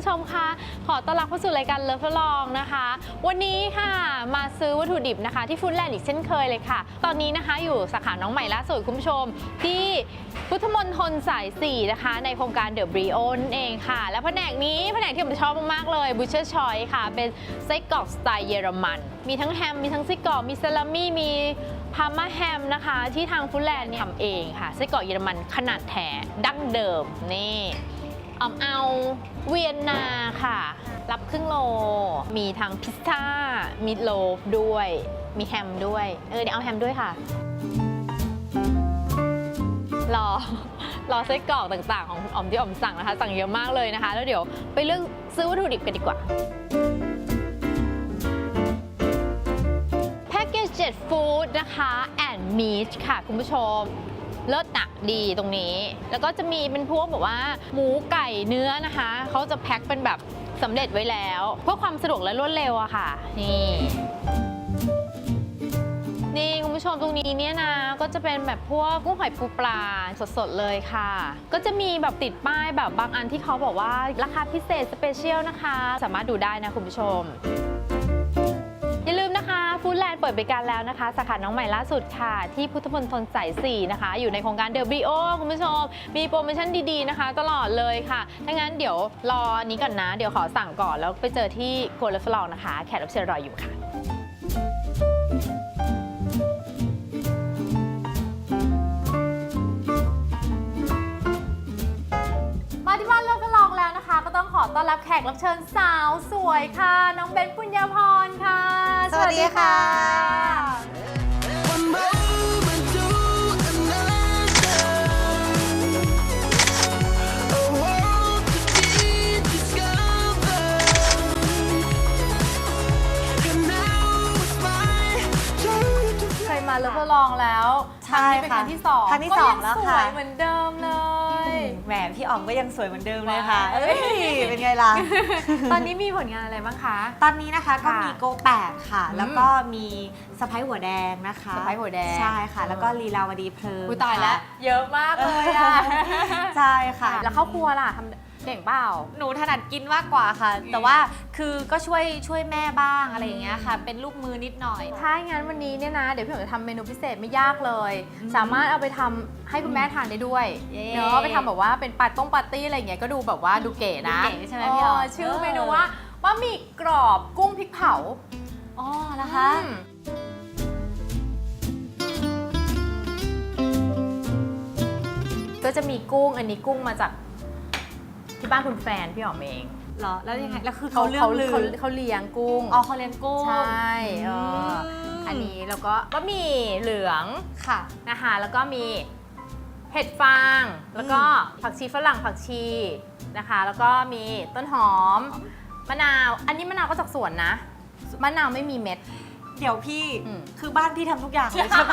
คุณผู้ชมคะขอต้อนรับเข้าสู่รายการเลิฟลองนะคะ วันนี้ค่ะมาซื้อวัตถุดิบนะคะ ที่ฟู้ดแลนด์อีกเช่นเคยเลยค่ะ ตอนนี้นะคะอยู่สาขาน้องใหม่ล่าสุดคุณผู้ชม ที่พุทธมณฑลสาย 4 นะคะ ในโครงการเดอะบริโอนเองค่ะ และแผนกนี้แผนกที่ผมชอบมากๆเลยบูชเชอร์ชอยค่ะ เป็นไส้กรอกสไตล์เยอรมัน มีทั้งแฮม มีทั้งไส้กรอกมีซาลามี่มีพาร์มาแฮมนะคะ ที่ทางฟู้ดแลนด์ทำเองค่ะไส้กรอกเยอรมันขนาดแท้ดั้งเดิมนี่ ออมเอาเวียนนาค่ะ รับครึ่งโล มีทั้งพิซซ่า มีโลฟด้วย มีแฮมด้วย เออเดี๋ยวเอาแฮมด้วยค่ะ รอ รอไส้กรอกต่างๆ ของคุณออมที่ออมสั่งนะคะ สั่งเยอะมากเลยนะคะ แล้วเดี๋ยวไปเลือกซื้อวัตถุดิบกันดีกว่า แพ็กเกจเจ็ดฟู้ดนะคะ แอนด์มีชค่ะ คุณผู้ชม เลิศหนักดีตรงนี้ แล้วก็จะมีเป็นพวกแบบว่า หมูไก่เนื้อนะคะเขาจะแพ็คเป็นแบบสำเร็จไว้แล้ว เพื่อความสะดวกและรวดเร็วอะค่ะ นี่ นี่คุณผู้ชมตรงนี้เนี่ยนะ ก็จะเป็นแบบพวกกุ้งหอยปูปลาสดๆเลยค่ะ ก็จะมีแบบติดป้ายแบบบางอันที่เขาบอกว่าราคาพิเศษสเปเชียลนะคะ สามารถดูได้นะคุณผู้ชมอย่าลืมนะคะ ฟู้ดแลนด์เปิดบริการแล้วนะคะ สาขาน้องใหม่ล่าสุดค่ะ ที่พุทธมณฑลสาย 4 นะคะ อยู่ในโครงการเดอะบริโอคุณผู้ชม มีโปรโมชั่นดีๆนะคะ ตลอดเลยค่ะถ้างั้นเดี๋ยวรออันนี้ก่อนนะ เดี๋ยวขอสั่งก่อนแล้วไปเจอที่โกลเลฟลองนะคะ แขกรับเชิญรออยู่ค่ะมาที่บ้าน นะคะก็ต้องขอต้อนรับแขกรับเชิญสาวสวยค่ะ น้องเบนปุญญาพรค่ะ สวัสดีค่ะ One moment to another. A world to be discovered. And now it's my turn to เคยมาเลิฟทดลองแล้วใช่ครั้งนี้เป็นคค่ะรั้งที่สองครั้งที่สองแล้วก็ยังสค่ะวยเหมือนเดิมเลยแหมพี่อ๋อมก็ยังสวยเหมือนเดิมเลยค่ะว้ายเอ้ย เป็นไงล่ะ ตอนนี้มีผลงานอะไรบ้างคะ ตอนนี้นะคะก็ค่ะมีโกแปดค่ะ อืม แล้วก็มีสะพ้ายหัวแดงนะคะสะใภ้หัวแดงใช่ค่ะเออแล้วก็ลีลาวดีเพลิงอุยตายค่ะแล้วเยอะมากเลยอะใช่ค่ะ แล้วเข้าครัวล่ะทำ เก่งเปล่าหนูถนัดกินมากกว่าค่ะ แต่ว่าคือก็ช่วยช่วยแม่บ้างอะไรอย่างเงี้ยค่ะ เป็นลูกมือนิดหน่อย ถ้าอย่างนั้นวันนี้เนี่ยนะ เดี๋ยวพี่หมจะทำเมนูพิเศษไม่ยากเลยอืมสามารถเอาไปทำให้คุณแม่ทานได้ด้วยเย้เนาะไปทำแบบว่าเป็นปาร์ต้งปาร์ตี้อะไรอย่างเงี้ยก็ดูแบบว่าดูเก๋นะดูเก๋ใช่ไหมพี่อ๋อเชื่อเออเมนูว่าบะหมี่กรอบกุ้งพริกเผา อ๋อนะคะ อืมก็จะมีกุ้งอันนี้กุ้งมาจาก ที่บ้านคุณแฟนพี่หอมเองเหรอ แล้วยังไง แล้วคือเขาเลือกเขาลือเขาเขาเลี้ยงกุ้ง อ๋อเขาเลี้ยงกุ้งใช่เอออมอันนี้แล้วก็บะหมี่เหลืองค่ะ นะคะแล้วก็มีเห็ดฟาง แล้วก็ผักชีฝรั่งผักชีนะคะ แล้วก็มีต้นหอม มะนาว อันนี้มะนาวก็จากสวนนะ มะนาวไม่มีเม็ด เดี๋ยวพี่ อืม คือบ้านพี่ทำทุกอย่างเลยใช่ไห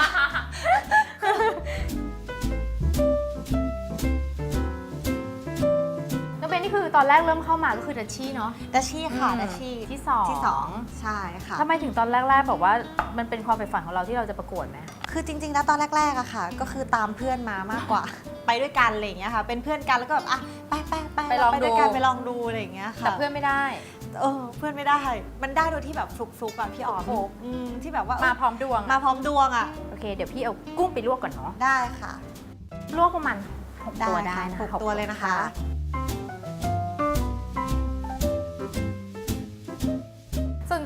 ตอนแรกเริ่มเข้ามาก็คือดัชชี่เนาะ ดัชชี่ค่ะอืมดัชชี่ที่สอง ที่สองใช่ค่ะ ทำไมถึงตอนแรกๆแบบว่ามันเป็นความใฝ่ฝันของเราที่เราจะประกวดไหม คือจริงๆ แล้วตอนแรกๆอะค่ะ ก็คือตามเพื่อนมามากกว่า ไปด้วยกันอะไรอย่างเงี้ยค่ะ เป็นเพื่อนกันแล้วก็แบบอะไปไปไปไปลองเราไปด้วยกันดูไปลองดูอะไรอย่างเงี้ยค่ะแต่เพื่อนไม่ได้ เออเพื่อนไม่ได้ มันได้โดยที่แบบฟลุกๆอะพี่อ๋อมฟลุก อืมที่แบบว่ามาพร้อมดวงมาพร้อมดวงอะโอเค เดี๋ยวพี่เอากุ้งไปลวกก่อนเนาะได้ค่ะลวกประมาณหกตัวได้ค่ะนะหกตัวเลยนะคะ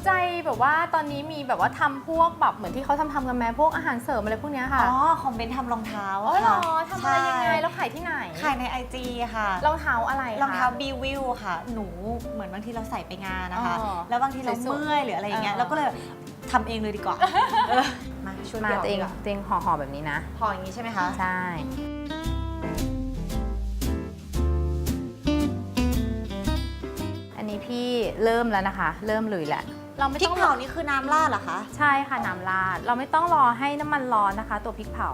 ใจแบบว่าตอนนี้มีแบบว่าทำพวกแบบเหมือนที่เขาทำทำกันไหมพวกอาหารเสริมอะไรพวกเนี้ยค่ะอ๋อของเบนทำรองเท้าอ๋อเหรอค่ะทำอะไรยังไงใช่แล้วขายที่ไหนขายใน IG ค่ะรองเท้าอะไรคะ รองเท้าบีวิวค่ะ หนูเหมือนบางทีเราใส่ไปงานนะคะ อ๋อแล้วบางทีเราสวยๆเมื่อยหรืออะไรอย่างเงี้ยเออ เราก็เลยทำเองเลยดีกว่าเออมาช่วยมาพี่ตัวเองดีกว่าตัวเองห่อๆแบบนี้นะ พออย่างนี้ใช่ไหมคะใช่ อันนี้พี่เริ่มแล้วนะคะ เริ่มลุยแหละ เราไม่พริต้กองเผานี่คือน้ำราดเหรอคะ ใช่ค่ะน้ำราดเราไม่ต้องรอให้น้ำมันร้อนนะคะ ตัวพริกเผา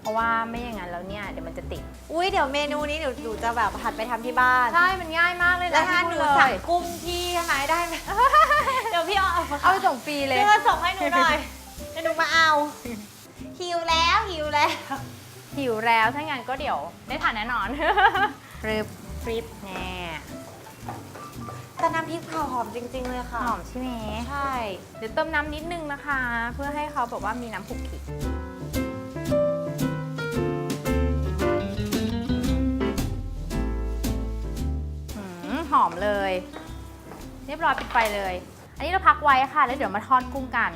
เพราะว่าไม่อย่างนั้นแล้วเนี่ยเดี๋ยวมันจะติด อุ้ยเดี๋ยวเมนูนี้เดี๋ยวหนูจะแบบหัดไปทำที่บ้าน ใช่ มันง่ายมากเลยนะแล้วถ้าหพี่นูพูดสั่งเลยกุ้งที่ไหนได้ไหม เดี๋ยวพี่เอาเอาไปส่งฟรีเลย พี่มาส่งให้หนูหน่อยเดี๋ยวหนูมาเอา หิวแล้วหิวแล้ว หิวแล้วถ้างั้นก็เดี๋ยวได้ทานแน่นอน ฟริบฟริบแน่ น้ำพริกเผาหอมจริง ๆ เลยค่ะ หอมใช่ไหมใช่ เดี๋ยวเติมน้ำนิดนึงนะคะ เพื่อให้เขาแบบว่ามีน้ำผุกขิหืมหอมเลย เรียบร้อยปิดไฟเลย อันนี้เราพักไว้ค่ะ แล้วเดี๋ยวมาทอดกุ้งกัน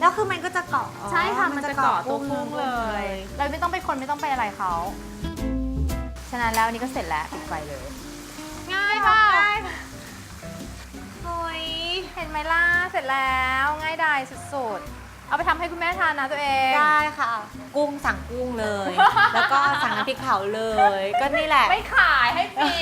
แล้วคือมันก็จะเกาะใช่ค่ะ มันจะเกาะตัวกุ้กุ้งเลยยเราไม่ต้องไปคนไม่ต้องไปอะไรเขาฉะนั้นแล้วอันนี้ก็เสร็จแล้วปิดไฟเลย ง่ายป่ะโอ้ยเห็นไหมล่ะเสร็จแล้วง่ายดายสุดๆ เอาไปทำให้คุณแม่ทานนะตัวเอง ได้ค่ะ กุ้งสั่งกุ้งเลย แล้วก็สั่งน้ำพริกเผาเลย ก็นี่แหละ ไม่ขายให้ฟรี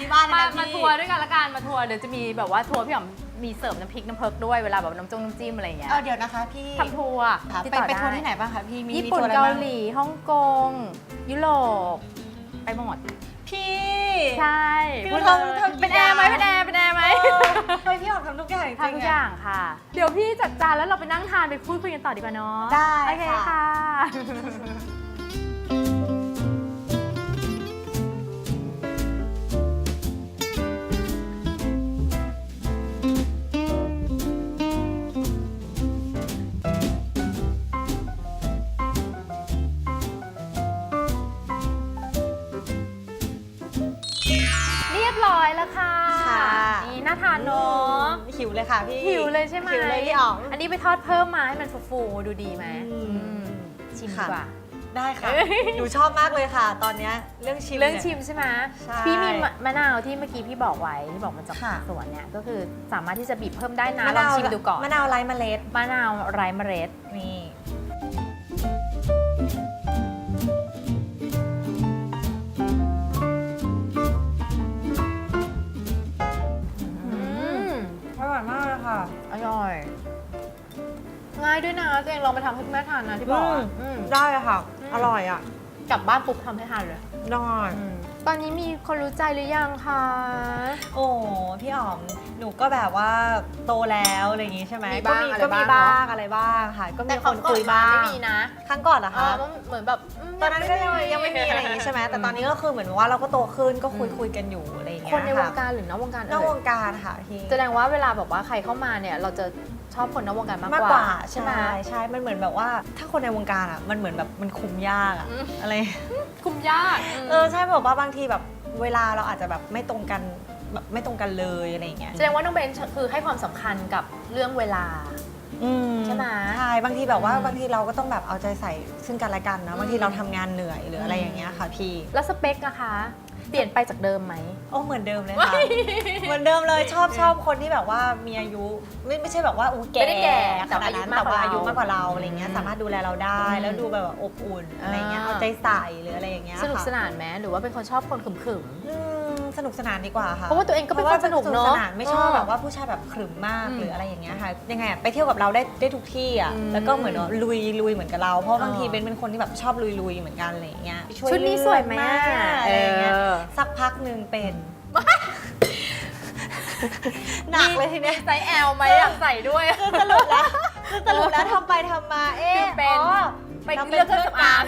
ที่บ้านมานะพี่ มาทัวร์ด้วยกันละกันมาทัวร์เดี๋ยวจะมีแบบว่าทัวร์พี่หอมมีเสิร์ฟน้ำพริกน้ำเพิกด้วยเวลาแบบน้ำจงน้ำจิ้มอะไรอย่างเงี้ยเออเดี๋ยวนะคะพี่ทำทัวร์ค่ะติดไปต่อไปทัวร์ด้ที่ไหนบ้างคะพี่มีญี่มีปุ่นทัวร์อะไรเกาบ้างหลีฮ่องกง ยุโรป ไปหมด พี่ ใช่พี่พูดทำเลยทำกี่เป็นแอร์ไหมอย่างเป็นแอร์เป็นแอร์ไหมเออทำไมพี่ออกทำทุกอย่างจริงๆทำทุกอย่างค่ะ เดี๋ยวพี่จัดจานแล้วเราไปนั่งทานไปพูดคุยกันต่อดีกว่าเนาะได้โอเคค่ะ ค่ะ ทานเนาะหิวเลยค่ะพี่หิวเลยใช่ไหมหิวเลยพี่อ๋องอันนี้ไปทอดเพิ่มมาให้มันฟูๆดูดีไหมอืมอืมชิมดีค่ะกว่าได้ค่ะ หนูชอบมากเลยค่ะ ตอนเนี้ยเรื่องชิมเรื่องนี่ยชิมใช่ไหมใช่พี่มีมะมะนาวที่เมื่อกี้พี่บอกไว้ที่บอกมันจากค่ะสวนเนี่ยก็คือสามารถที่จะบีบเพิ่มได้นะมะลองนาวชิมดูก่อนมะนาวไร้เมล็ดมะนาวไร้เมล็ดนี่ ร่อย ง่ายด้วยนะตัวเองลองไปทำให้คุณแม่ทานนะที่บอกอะอืมอืม ได้ค่ะ อืม อร่อยอะกลับบ้านปุ๊บทำให้ทานเลย ได้ ตอนนี้มีคนรู้ใจหรือยังคะ โอ้พี่อ๋อมหนูก็แบบว่าโตแล้วอะไรอย่างงี้ใช่ไหมมีก็บ้างมีอะไรก็มีบ้าง บ้างเนอะอะไรบ้างค่ะ ก็แต่มีคคนนคุคุยยบ้าบ้างงไม่มีนะครั้งก่อนเหรอเอคะ อมันเหมือนแบบมตอนนั้นก็ยังยังไม่มีอะไรอย่างงี้ใช่ไหมแต่ตอนนี้ก็คือเหมือนว่าเราก็โตขึ้นก็คุยคุยกันอยู่อะไรอย่างเงี้ คยนในวงค่ะการหรือนอกวงการนอกเอ่ยวงการค่ะพี่แสดงว่าเวลาแบบว่าใครเข้ามาเนี่ย เราจะชอบคนนอกวงการมากมากกกว่าว่าใช่ไหมใช่ใช่มันเหมือนแบบว่า ถ้าคนในวงการอะมันเหมือนแบบมันคุมยากอะอืม อะไร คุมยากเออใช่แบบว่าบางทีแบบเวลาเราอาจจะแบบไม่ตรงกันแบบไม่ตรงกันเลยอะไรอย่างเงี้ยแสดงว่าน้องเบนคือให้ความสำคัญกับเรื่องเวลา อืใช่ไหมใช่บางทีแบบว่าอืมบางทีเราก็ต้องแบบเอาใจใส่ซึ่งกันและกันนะบางทีอืมเราทำงานเหนื่อยหรืออะไรอืม อย่างเงี้ยค่ะพี่ แล้วสเปคนะคะ เปลี่ยนไปจากเดิมไหม โอ้เหมือนเดิมเลยค่ะ เหมือนเดิมเลยชอบชอบคนที่แบบว่ามีอายุไม่ไม่ใช่แบบว่าอู้แก่ไม่ได้แก่ขนาดนั้นแต่แต่ว่าว่าอาอายุยุมามากกกกว่าว่าเราเราอะไรเงี้ยสามารถดูแลเราได้อืมแล้วดูแบบอบอุ่นอะไรเงี้ยอ่าเอาใจใส่หรืออะไรอย่างเงี้ยสนุกค่ะสนานไหมหรือว่าเป็นคนชอบคนขึมอืม สนุกสนานดีกว่าค่ะเพราะว่าตัวเองก็เป็นคนสนุกเนอะพรว่สนานไม่ชอบเออแบบว่าผู้ชายแบบขรึมมากอืมหรืออะไรอย่างเงี้ยค่ะยังไงอะไปเที่ยวกับเราได้ได้ทุกที่อะอืมแล้วก็เหมือนว่าลุยลุยเหมือนกับเราเพราะบางทีเออเบนเป็นคนที่แบบชอบลุยลุยเหมือนกันอะไรอย่างเงี้ยช่วยชุดนี้สวยไหมเลือกอะมากอะไรอย่างเงี้ยเออสักพักหนึ่งเป็น หนักเลยทีเนี้ยไซส์แอลไหมอยากใส่ด้วย คือสรุปแล้วคือสรุปแล้วทำไปทำมาเอ๊ะคือเป็น อ๋อ ไปเราเลือกเครื่องสำอาง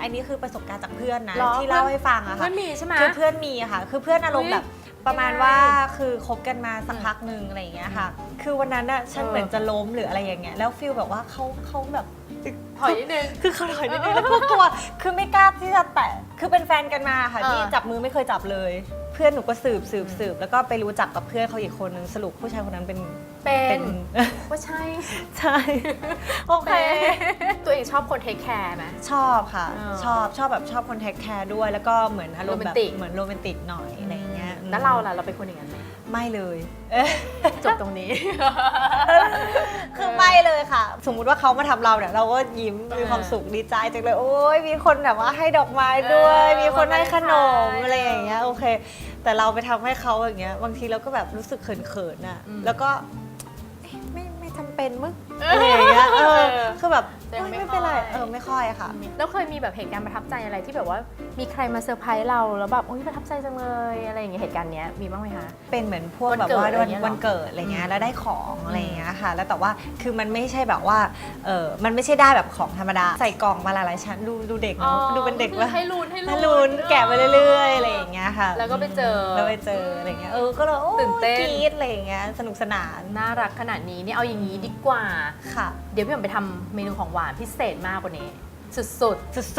อันนี้คือประสบการณ์จากเพื่อนนะหรอ ที่เล่าให้ฟังอะเพื่ค่ะอนมีใช่ไหม คือเพื่อนมีอะค่ะ คือเพื่อนอารมเฮ้ณ์ยแบบประมาณยังไงว่าคือคบกันมาสักพักหนึ่งอะไรอย่างเงี้ยค่ะ คือวันนั้นอะฉันเออ เหมือนจะล้มหรืออะไรอย่างเงี้ย แล้วฟิลแบบว่าเขาเขาแบบ ถอยนิดนึง คือเขาถอยนิดนึงแล้วก็กลัว คือไม่กล้าที่จะแตะ คือเป็นแฟนกันมาค่ะเออ ที่จับมือไม่เคยจับเลย เพื่อนหนูก็สืบสืบสืบแล้วก็ไปรู้จักกับเพื่อนเขาอีกคนนึงสรุปผู้ชายคนนั้นเป็น เป็เป็น นว่าใช่ ใช่ โอเค ตัวเองชอบคนเทคแคร์ไหม ชอบค่ะเออชอบชอบแบบชอบคนเทคแคร์ด้วย แล้วก็เหมือนอารมณ์แบบโรแมนติก เหมือนโรแมนติกหน่อยอะไรอย่างเงี้ยแล้วเราล่ะ เราเป็นคนอย่างนั้นไหมไม่เลยเอ๊ะจบตรงนี้ คือไม่เลยค่ะ สมมุติว่าเขามาทำเราเนี่ยเราก็ยิ้มเออมีความสุขดีใจจังเลย โอ้ยมีคนแบบว่าให้ดอกไม้ด้วย เออมีคนให้ขนมวันวาเลนไทน์อะไรอย่างเงี้ยโอเค แต่เราไปทำให้เขาอย่างเงี้ยบางทีเราก็แบบรู้สึกเขินๆน่ะอืม แล้วก็ นมึงอะไรอย่าง ไม่เป็นไรค่อยเออไม่ค่อยค่ะ แล้วเคยมีแบบเหตุการณ์ประทับใจอะไรที่แบบว่ามีใครมาเซอร์ไพรส์เราแล้วแบบโอ๊ยประทับใจจังเลยอะไรอย่างเงี้ยเหตุการณ์เนี้ยมีบ้างไหมคะ เป็นเหมือนพวกวันแบบเกิดว่าอะไรวันเงี้ยเหรอวันเกิดอะไรเงี้อืยมแล้วได้ของอะไรเงี้ยค่ะ แล้วแต่ว่าคือมันไม่ใช่แบบว่าเออมันไม่ใช่ได้แบบของธรรมดา ใส่กล่องมาหลายๆชั้นดูดูเด็กเนาะดูเป็นเด็กคือว่าให้ลุ้นให้ถ้าลุ้ลุ้นแกะไปเรื่อยๆอะไรอย่างเงี้ยค่ะแล้วก็ไปเจอ แล้วไปเจออะไรเงี้ยเออก็เลยโอ้ตื่นเต้น กรี๊ดอะไรอย่างเงี้ยสนุกสนานน่ารักขนาดนี้นี่เอาอย่างนี้ดีกว่า ค่ะเดี๋ยวพี่ผมไปทำเมนูของหวานพิเศษมากกว่านี้ สุด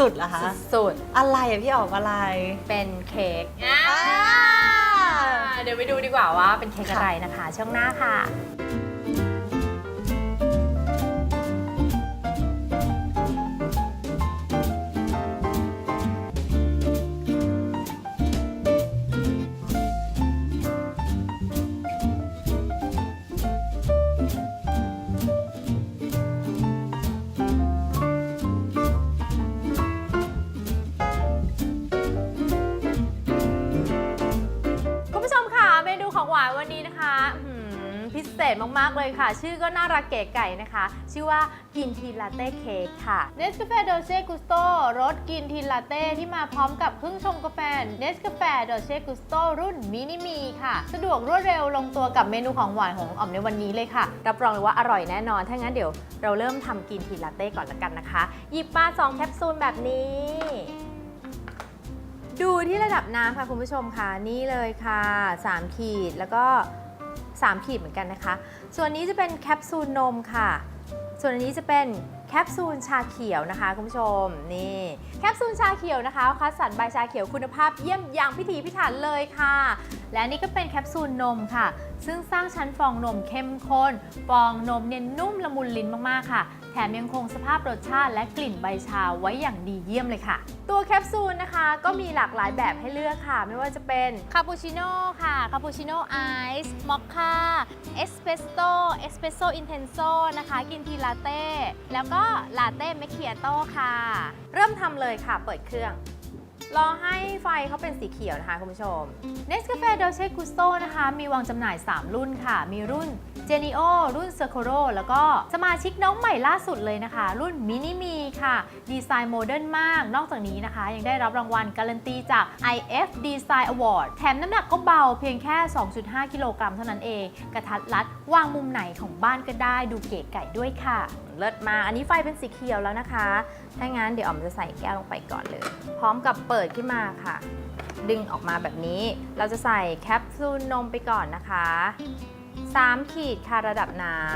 สุดๆเหรอๆคะ สุดอะไรอะพี่ออกอะไร ๆเป็นเค้กอ่าเดี๋ยวไปดูดีกว่าว่าเป็นเค้กค่ะอะไรนะคะ ช่วงหน้าค่ะ มากๆเลยค่ะ ชื่อก็น่ารักเก๋ไก่นะคะ ชื่อว่ากินทีลาเต้เค้กค่ะ Nescafe Dolce Gusto รสกินทีลาเต้ที่มาพร้อมกับเครื่องชงกาแฟ Nescafe Dolce Gusto รุ่นมินิมีค่ะ สะดวกรวดเร็วลงตัวกับเมนูของหวานของอ๋อมในวันนี้เลยค่ะ รับรองเลยว่าอร่อยแน่นอน ถ้างั้นเดี๋ยวเราเริ่มทำกินทีลาเต้ก่อนละกันนะคะ หยิบมา2แคปซูลแบบนี้ดูที่ระดับน้ำค่ะคุณผู้ชมค่ะนี่เลยค่ะ 3 ขีดแล้วก็ 3 ขีดเหมือนกันนะคะ ส่วนนี้จะเป็นแคปซูลนมค่ะ ส่วนอันนี้จะเป็นแคปซูลชาเขียวนะคะคุณผู้ชมนี่แคปซูลชาเขียวนะคะคัสสันใบชาเขียวคุณภาพเยี่ยมอย่างพิถีพิถันเลยค่ะ และนี่ก็เป็นแคปซูลนมค่ะ ซึ่งสร้างชั้นฟองนมเข้มข้นฟองนมเนี่ยนุ่มละมุนลิ้นมากๆค่ะ แถมยังคงสภาพรสชาติและกลิ่นใบชาไว้อย่างดีเยี่ยมเลยค่ะ ตัวแคปซูลนะคะ ก็มีหลากหลายแบบให้เลือกค่ะ ไม่ว่าจะเป็นคาปูชิโน่ค่ะคาปูชิโน่ไอซ์มอคค่าเอสเปรสโต้เอสเปรสโซ่อินเทนโซนะคะ กินทีลาเต้ แล้วก็ลาเต้เมคเคียโต้ค่ะ เริ่มทำเลยค่ะเปิดเครื่อง รอให้ไฟเขาเป็นสีเขียวนะคะคุณผู้ชม Nescafe Dolce Gusto นะคะ มีวางจำหน่าย 3 รุ่นค่ะ มีรุ่น Genio รุ่น c i r c o r o แล้วก็สมาชิกน้องใหม่ล่าสุดเลยนะคะ รุ่น Mini Me ค่ะ ดีไซน์โมเดิร์นมาก นอกจากนี้นะคะ ยังได้รับรางวัลการันตีจาก IF Design Award แถมน้ำหนักก็เบาเพียงแค่ 2.5 กิโลกรัมเท่านั้นเอง กระทัดรัดวางมุมไหนของบ้านก็ได้ดูเก๋ไก่ด้วยค่ะเลิศมาก อันนี้ไฟเป็นสีเขียวแล้วนะคะ ถ้างั้นเดี๋ยวอ๋อมจะใส่แก้วลงไปก่อนเลย พร้อมกับเปิดขึ้นมาค่ะ ดึงออกมาแบบนี้ เราจะใส่แคปซูลนมไปก่อนนะคะ 3 ขีดค่ะระดับน้ำ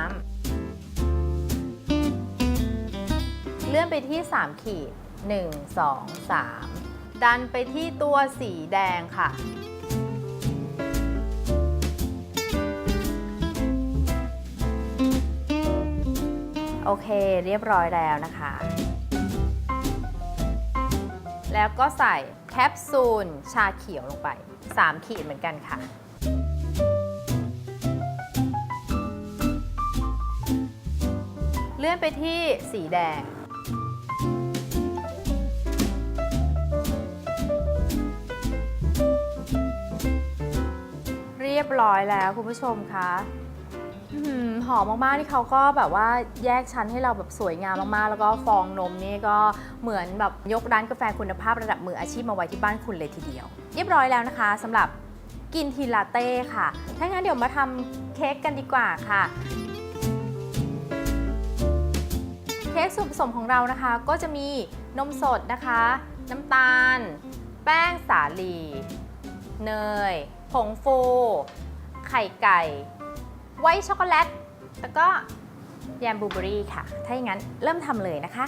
เลื่อนไปที่ 3 ขีด 1 2 3 ดันไปที่ตัวสีแดงค่ะ เคเรียบร้อยแล้วนะคะ แล้วก็ใส่แคปซูลชาเขียวลงไป 3 ขีดเหมือนกันค่ะ เลื่อนไปที่สีแดงเรียบร้อยแล้วคุณผู้ชมคะ อื้อหือหอมมากๆที่เขาก็แบบว่าแยกชั้นให้เราแบบสวยงามมากๆ แล้วก็ฟองนมนี่ก็เหมือนแบบยกร้านกาแฟคุณภาพระดับมืออาชีพมาไว้ที่บ้านคุณเลยทีเดียว เรียบร้อยแล้วนะคะสำหรับกินทีลาเต้ค่ะ ถ้างั้นเดี๋ยวมาทำเค้กกันดีกว่าค่ะ เค้กส่วนผสมของเรานะคะ ก็จะมีนมสดนะคะ น้ำตาล แป้งสาลี เนย ผงฟู ไข่ไก่ ไวท์ช็อกโกแลต แล้วก็แยมบลูเบอรี่ค่ะ ถ้าอย่างนั้นเริ่มทำเลยนะคะ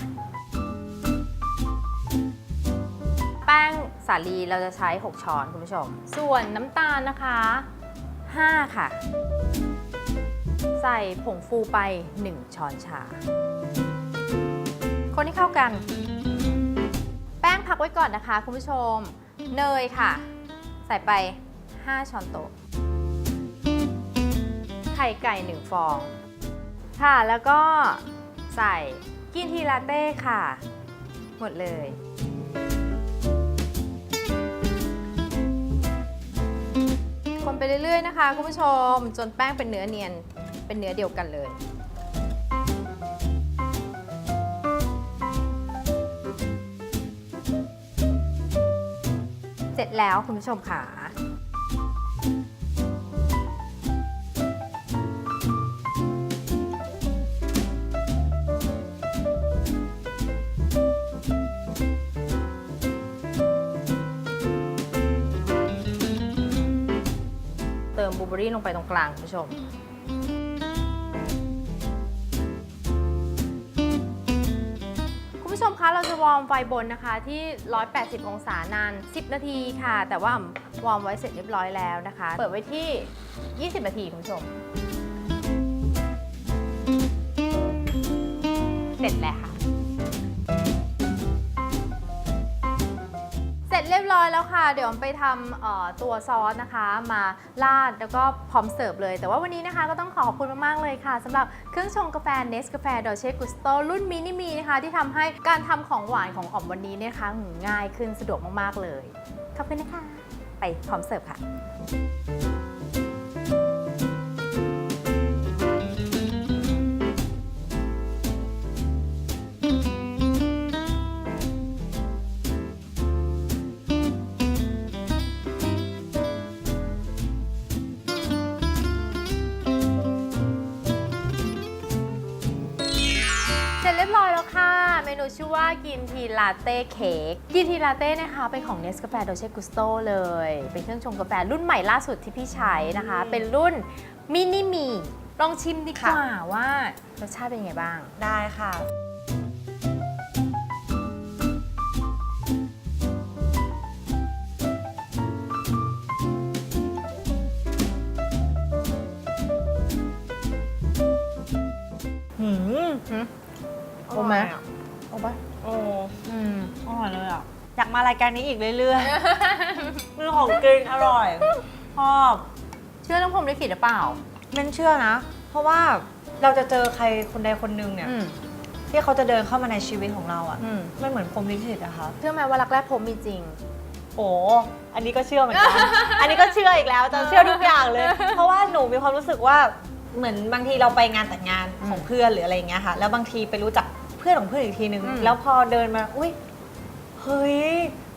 แป้งสาลีเราจะใช้ 6 ช้อนคุณผู้ชม ส่วนน้ำตาลนะคะ 5 ค่ะ ใส่ผงฟูไป 1 ช้อนชา คนให้เข้ากัน แป้งพักไว้ก่อนนะคะคุณผู้ชม เนยค่ะ ใส่ไป 5 ช้อนโต๊ะ ไข่ไก่งฟอง ค่ะ แล้วก็ใส่กินทีลาเต้ค่ะ หมดเลย คนไปเรื่อยๆนะคะคุณผู้ชม จนแป้งเป็นเนื้อเนียน เป็นเนื้อเดียวกันเลยเสร็จแล้วคุณผู้ชมค่ะ ลูเบอรี่ลงไปตรงกลางคุณผู้ชม คุณผู้ชมคะเราจะวอร์มไฟบนนะคะที่ 180 องศานาน 10 นาทีค่ะ แต่ว่าวอร์มไว้เสร็จเรียบร้อยแล้วนะคะ เปิดไว้ที่ 20 นาทีคุณผู้ชม เสร็จแล้วค่ะ ยบร้อยแล้วค่ะ เดี๋ยวไปทำเอ่อตัวซอสนะคะ มาราดแล้วก็พร้อมเสิร์ฟเลย แต่ว่าวันนี้นะคะก็ต้องขอขอบคุณมากๆเลยค่ะสำหรับเครื่องชงกาแฟเนสกาแฟดอเชกุสโตรุ่นมินิมีนะคะ ที่ทำให้การทำของหวานของอ๋อมวันนี้เนี่ยนะคะง่ายขึ้นสะดวกมากๆเลย ขอบคุณนะคะ ไปพร้อมเสิร์ฟค่ะ ลาเต้เค้กกินทีลาเต้นะคะเป็นของเนสกาแฟโดเช่กุสโตเลย เป็นเครื่องชงกาแฟรุ่นใหม่ล่าสุดที่พี่ใช้นะคะ เป็นรุ่นมินิมีลองชิมดีกว่าว่ารสชาติเป็นยังไงบ้าง ได้ค่ะ หืมโอ้ไหมร่ยะโอ้ปะ โอ้อืมอร่อยเลยอะ อยากมารายการนี้อีกเรื่อยๆมือของกินอร่อยชอบเชื่อน้องพรหมลิขิตหรือเปล่า เมนเชื่อนะ เพราะว่าเราจะเจอใครคนใดคนหนึ่งเนี่ย อืมที่เขาจะเดินเข้ามาในชีวิตของเราอะอืมมันเหมือนพรหมลิขิตอะค่ะเชื่อไหมว่ารักแรกพบมีจริง โอ้ อันนี้ก็เชื่อเหมือนกัน อันนี้ก็เชื่ออีกแล้วจะเชื่อทุกอย่างเลย เพราะว่าหนูมีความรู้สึกว่าเหมือนบางทีเราไปงานแต่งงานของเพื่อนหรืออะไรอย่างเงี้ยค่ะ แล้วบางทีไปรู้จักเพื่อนของเพื่อนอีกทีนึง อืมแล้วพอเดินมา อุ้ย เฮ้ย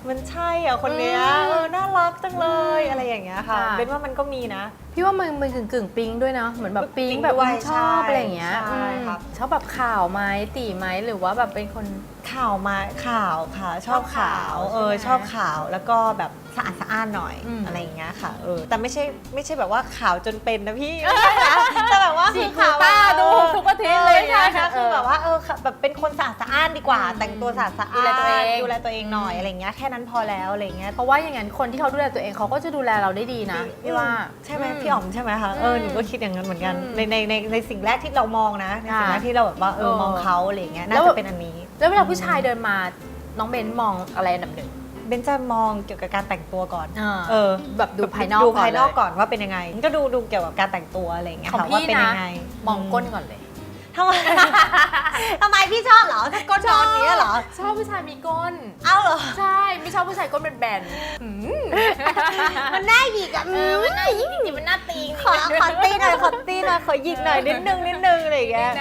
มันใช่อะคนเนี้ย อืมเออ น่ารักจังเลย อะไรอย่างเงี้ยค่ะ ค่ะ เป็นว่ามันก็มีนะ พี่ว่ามันมันกึ่งกึ่งๆปิ๊งด้วยนะเหมือนแบบปิ๊งปิ๊งแบบด้วยชอบใช่อะไรอย่างเงี้ยใช่อืมครับ ชอบแบบข่าวไหมตีไหมหรือว่าแบบเป็นคน ข่าวมาข่าวค่ะชอบข่าวชอบข่าวเออใช่ไหมชอบข่าวแล้วก็แบบสะอาดสะอ้านหน่อยอืม อะไรอย่างเงี้ยค่ะเออแต่ไม่ใช่ไม่ใช่แบบว่าข่าวจนเป็นนะพี่ ไม่ใช่นะแต่แบบว่าฉีคืกอข่าวหูตาดูทุกอาทิตย์เลยใช่ค่ะเออคือแบบว่าเออค่ะแบบเป็นคนสะอาดสะอ้านดีกว่า อืมแต่งตัวสะอาดสะดูอ้านแลตัวเอง ดูแลตัวเองหน่อยอะไรอย่างเงี้ยแค่นั้นพอแล้วอะไรอย่างเงี้ย เพราะว่าอย่างนั้นคนที่เขาดูแลตัวเองเขาก็จะดูแลเราได้ดีนะพี่ว่า ใช่ไหมมพี่อ๋อมใช่ไหมคะเอออืมหนูก็คิดอย่างนั้นเหมือนกันอืมในในในในสิ่งแรกที่เรามองนะในสิ่งแรกค่ะที่เราแบบว่าเออเออมองเขาอะไรอย่างเงี้ยแล้น่าว จะเป็นอันนี้ แล้วเวลาผู้ชายเดินมาน้องเบนมองอะไรอันดับหนึ่ง เบนจะมองเกี่ยวกับการแต่งตัวก่อน อ่า เออแบบดูภายนอกดูก่อนภายนอกเลยก่อนว่าเป็นยังไง ก็ดูดูเกี่ยวกับการแต่งตัวอะไรอย่างเงี้ยของค่ะพี่ว่าเป็นนะยังไงมองก้นก่อนเลย ทำไม ทำไมพี่ชอบเหรอถ้าก้นนอนอย่างนี้ยเหรอ ชอบผู้ชายมีก้น เอ้าเหรอ ใช่ ไม่ชอบผู้ชายก้นเป็นแบนๆอืมมันน่าหยิกอะเออมันน่ายิงจริงๆมันน่าตีงขอขอตีหน่อยขอตีหน่อยขอหยิกหน่อยนิดนึงนิดนึงอะไรอย่างเงี้ย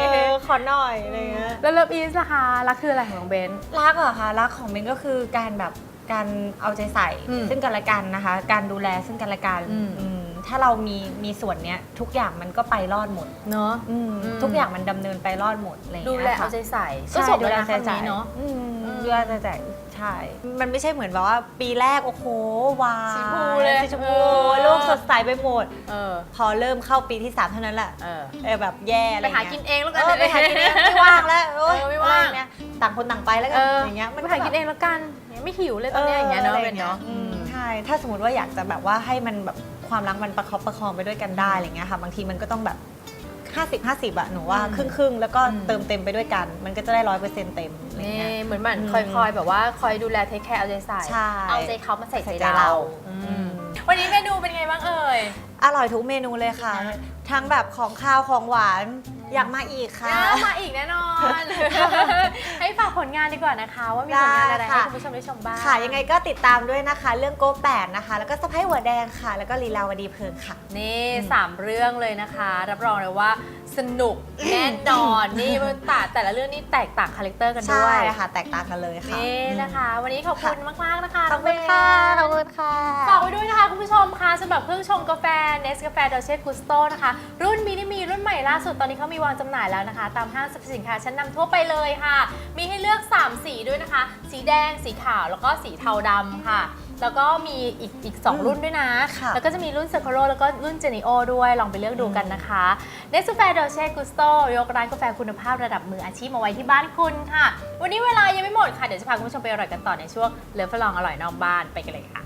นิดนึงเออขอหน่อยอะไรอย่างเงี้ย แล้วเลิฟอีสนะคะรักคืออะไรของน้องเบนรักเหรอคะรักของเบนก็คือการแบบการเอาใจใส่อืมซึ่งกันและกันนะคะ การดูแลซึ่งกันและกันอืม อืมถ้าเรามีมีส่วนเนี้ยทุกอย่างมันก็ไปรอดหมดเนาะ อืมอืม ทุกอย่างมันดำเนินไปรอดหมดอะไรอย่างดูเงี้ยแลค่ะเอาใจใส่ใช่ก็จบดูแล้วแลนะใจคำใจนี้เนาะอืมอืมดูแลใจใจใช่ มันไม่ใช่เหมือนแบบว่าปีแรก โอ้โหวายสีชมพูเลยสีชมพูเออ โลกสดใสไปหมด เออ พอเริ่มเข้าปีที่ 3 เท่านั้นแหละเออ เออแบบแย่อะไรไปหาเงี้ยกินเองแล้วกัเอน อไปหากินเองไม่ว่างแล้วโอ๊ยเออไม่ว่าง อะไรเงี้ยต่างคนต่างไปแล้วกัเอนออย่างเงี้ยไปหากินเองแล้วกันเนี่ยไม่หิวเลยตอนเนี้ยอย่างเงี้ยเนาะออเป็นเนาะอไรงี้ยอืมใช่ ถ้าสมมติว่าอยากจะแบบว่าให้มันแบบความรักมันประคับประคองไปด้วยกันได้อะไรเงี้ยค่ะ บางทีมันก็ต้องแบบ 50 50อะหนูว่าอืมครึ่งครึ่งๆแล้วก็อืมเติมเต็มไปด้วยกัน มันก็จะได้ร้อยเปอร์เซ็นต์เต็มอะไรนี่เงี้ย เหมือนมันอืมคอยๆแบบว่าคอยดูแลเทคแคร์เอาใจใส่ ใช่ เอาใจเขามาใส่ใจใส่ใจเราเราอือืมมวันนี้เมนูเป็นไงบ้างเอ่ย อร่อยทุกเมนูเลยค่ะนะทั้งแบบของข้าวของหวาน อยากมาอีกค่ะนะมาอีกแน่นอน ให้ฝากผลงานดีกว่านะคะ ว่ามีผลงานอะไรได้ให้ค่ะคุณผู้ชมได้ชมบ้างค่ะ ยังไงก็ติดตามด้วยนะคะ เรื่องโกแปดนะคะ แล้วก็สะพ้ายหัวแดงค่ะ แล้วก็ลีลาวดีเพลิงค่ะ นี่สามเรื่องเลยนะคะ รับรองเลยว่าสนุกแน่นอนนี่มันแต่แต่ละเรื่องนี่แตกต่างคาแรคเตอร์กันด้ใช่วยค่ะ แตกต่างกันเลยค่ะ นี่นะคะ วันนี้ขอบคุณมากๆนะคะ ขอบคุณค่ะ ขอบคุณค่ะ ฝากไว้ด้วยนะคะคุณผู้ชมค่ะสำ หรับเครื่องชงกาแฟเนสกาแฟดอเช่กุสโตนะคะ รุ่นมินิมีรุ่นใหม่ล่าสุดตอนนี้เขามีวางจำหน่ายแล้วนะคะ ตามห้างสรรพสินค้าชั้นนำทั่วไปเลยค่ะ มีให้เลือก 3 สีด้วยนะคะ สีแดง สีขาวแล้วก็สีเทาดำค่ะ แล้วก็มีอีกอีก2รุ่นด้วยนะ ค่ะแล้วก็จะมีรุ่นเซอร์โคโแล้วก็รุ่นเจนิโอด้วย ลองไปเลือกดูกันนะคะเนสกาแฟดอเช่กุสโตยกร้านกาแฟคุณภาพระดับมืออาชีพมาไว้ที่บ้านคุณค่ะ วันนี้เวลายังไม่หมดค่ะเดี๋ยวจะพาคุณผู้ชมไปอร่อยกันต่อในช่วงเลิฟลองอร่อยนอกบ้านไปกันเลยค่ะ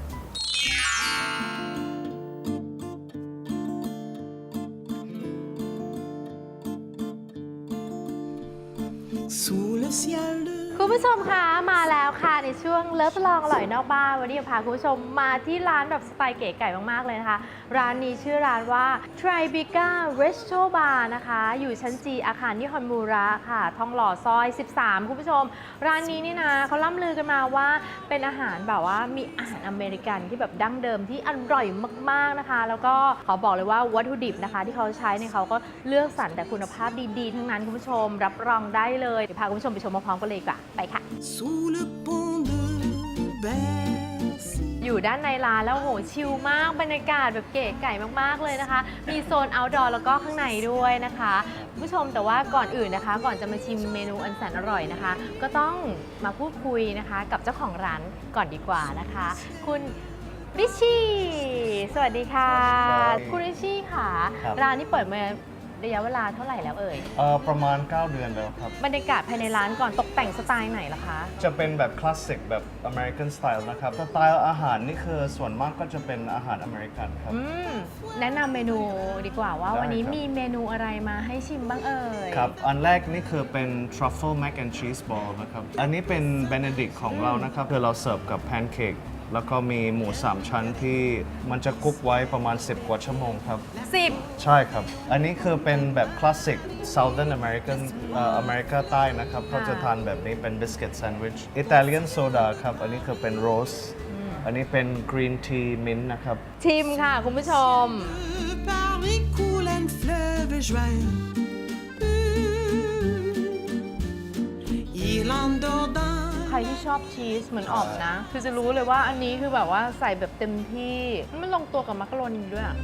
le ciel de คุณผู้ชมคะมาแล้วค่ะในช่วงเลิฟลองอร่อยนอกบ้านวันนี้จะพาคุณผู้ชมมาที่ร้านแบบสไตล์เก๋ไก่มากๆเลยนะคะ ร้านนี้ชื่อร้านว่า Tribeca Resto Bar นะคะ อยู่ชั้นจีอาคารนิฮอนมูระค่ะ ทองหล่อซอย 13 คุณผู้ชม ร้านนี้นี่นะเขาล่ำลือกันมาว่าเป็นอาหารแบบว่ามีอาหารอเมริกันที่แบบดั้งเดิมที่อร่อยมากๆนะคะ แล้วก็ขอบอกเลยว่าวัตถุดิบนะคะ ที่เขาใช้เนี่ยเขาก็เลือกสรรแต่คุณภาพดีๆ ทั้งนั้นคุณผู้ชมรับรองได้เลยเดี๋ยวพาคุณผู้ชมไปชมพร้อมกันเลยดีกว่าไปค่ะ sous le pont de Bercy. อยู่ด้านในร้านแล้วโหชิลมากบรรยากาศแบบเก๋ไก่มากๆเลยนะคะ มีโซน outdoor แล้วก็ข้างในด้วยนะคะคุณผู้ชมแต่ว่าก่อนอื่นนะคะ ก่อนจะมาชิมเมนูอันแสนอร่อยนะคะ ก็ต้องมาพูดคุยนะคะ กับเจ้าของร้านก่อนดีกว่านะคะ คุณริชชี่สวัสดีค่ะ สวัสดีคุณริชชี่ค่ะ ครับ ร้านนี้เปิดมา ระยะเวลาเท่าไหร่แล้วเอ่ย เอ่อประมาณ 9 เดือนแล้วครับ บรรยากาศภายในร้านก่อนตกแต่งสไตล์ไหนล่ะคะ จะเป็นแบบคลาสสิกแบบอเมริกันสไตล์นะครับสไตล์อาหารนี่คือส่วนมากก็จะเป็นอาหารอเมริกันครับ อืม แนะนำเมนูดีกว่าว่าได้วันนี้ครับ มีเมนูอะไรมาให้ชิมบ้างเอ่ย ครับ อันแรกนี่คือเป็น truffle mac and cheese ball นะครับ อันนี้เป็น benedict ของเรานะครับ คือเราเสิร์ฟกับแพนเค้ก แล้วก็มีหมู3ชั้นที่มันจะคุกไว้ประมาณ 10 กว่าชั่วโมงครับ สิบใช่ครับ อันนี้คือเป็นแบบคลาสสิก Southern American เอ่ออเมริกาใต้นะครับเขาจะทานแบบนี้เป็นบิสกิตแซนด์วิช อิตาเลียนโซดาครับ อันนี้คือเป็นโรส อันนี้เป็นกรีนทีมิ้นนะครับ ชิมค่ะ คุณผู้ชม Paris coule un fleuve joint. ที่ชอบชีสเหมือนอ่อมนะ คือจะรู้เลยว่าอันนี้คือแบบว่าใส่แบบเต็มที่มันลงตัวกับมักกะโรนีด้วยอะ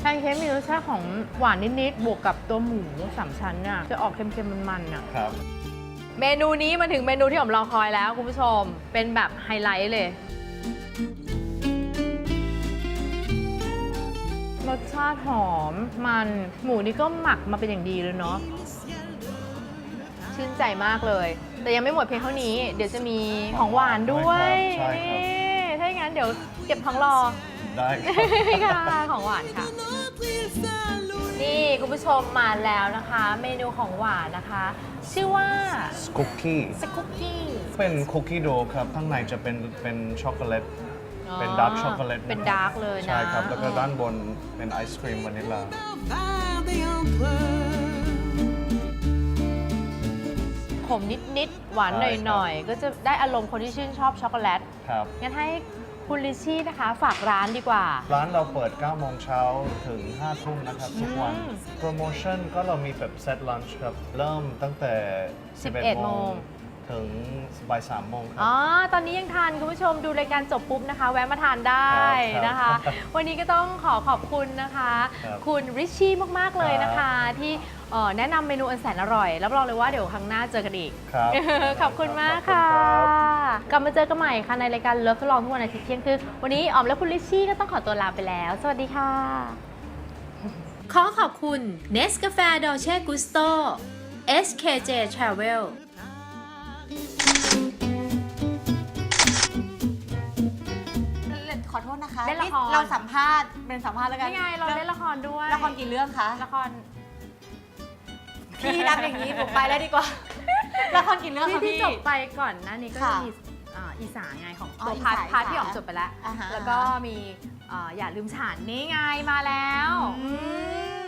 แพนเค้กมีรสชาติของหวานนิดๆ บวกกับตัวหมูสามชั้นน่ะจะออกเค็มๆ มันๆน่ะ ครับ เมนูนี้มาถึงเมนูที่ผมรอคอยแล้วคุณผู้ชม เป็นแบบไฮไลท์เลย สชาติหอมมัน หมูนี่ก็หมักมาเป็นอย่างดีเลยเนาะชื่นใจมากเลย แต่ยังไม่หมดเพียงเท่านี้ เดี๋ยวจะมีของหวานด้วยใช่ครับ นี่ถ้าอย่างนั้นเดี๋ยวเก็บท้องรอ ได้ครับ ค่ะของหวานค่ะ Notre île Saint-Louis. นี่คุณผู้ชมมาแล้วนะคะ เมนูของหวานนะคะ ชื่อว่าคุกกี้สคุกกี้ เป็นคุกกี้โดครับ ข้างในจะเป็นเป็นช็อกโกแลต เป็นอ๋อดาร์กช็อกโกแลตเป็นดาร์กเลยนะใช่ครับ แล้วก็เออ ด้านบนเป็นไอศครีมวานิลลา Verre des empereurs. ขมนิดๆ หวานใช่หน่อยครับๆก็จะได้อารมณ์คนที่ชื่นชอบช็อกโกแลต ครับ งั้นให้คุณลิชชี่นะคะฝากร้านดีกว่า ร้านเราเปิด 9 โมงเช้าถึง 5 ทุ่มนะครับ ทุกวันอืมโปรโมชั่นก็เรามีแบบเซตลันช์ครับ เริ่มตั้งแต่ 11 11โมโมงง ถึงบ่าย3โมงครัอ๋บอตอนนี้ยังทานคุณผู้ชมดูรายการจบปุ๊บนะคะ แวะมาทานได้ครับนะคะ วันนี้ก็ต้องขอขอบคุณนะคะ ครับคุณริชชี่มาก ๆ เลยนะคะครับที่เอ่อแนะนำเมนูอันแสนอร่อย รับรองเลยว่าเดี๋ยวครั้งหน้าเจอกันอีก ครับขอบคุณมากขอบค่ะรับกลับมาเจอกันใหม่ค่ะ ในรายการเลิฟทดลองทุกวันอาทิตย์เที่ยงคืนวันนี้ออมและคุณลิชชี่ก็ต้องขอตัวลาไปแล้ว สวัสดีค่ะ ขอขอบคุณ Nescafe Dolce Gusto SKJ Travel ขอโทษนะคะเล่นละคร เราสัมภาษณ์เป็นสัมภาษณ์แล้วกันนี่ไงเราเล่นละครด้วยละครกี่เรื่องคะละครพี่นับอย่างนี้หนูไปแล้วดีกว่าละครกี่เรื่องที่คะที่พี่จบไปก่อนหน้านี้ก็จะค่ะมีอ่าอีสานไงของอ๋อตัวอีพาร์ทสานพาร์ทที่อีอสานอกจบไปแล้ว อ่าฮะ แล้วก็มีเอ่ออย่าลืมฉันนี่ไงมาแล้ว อืม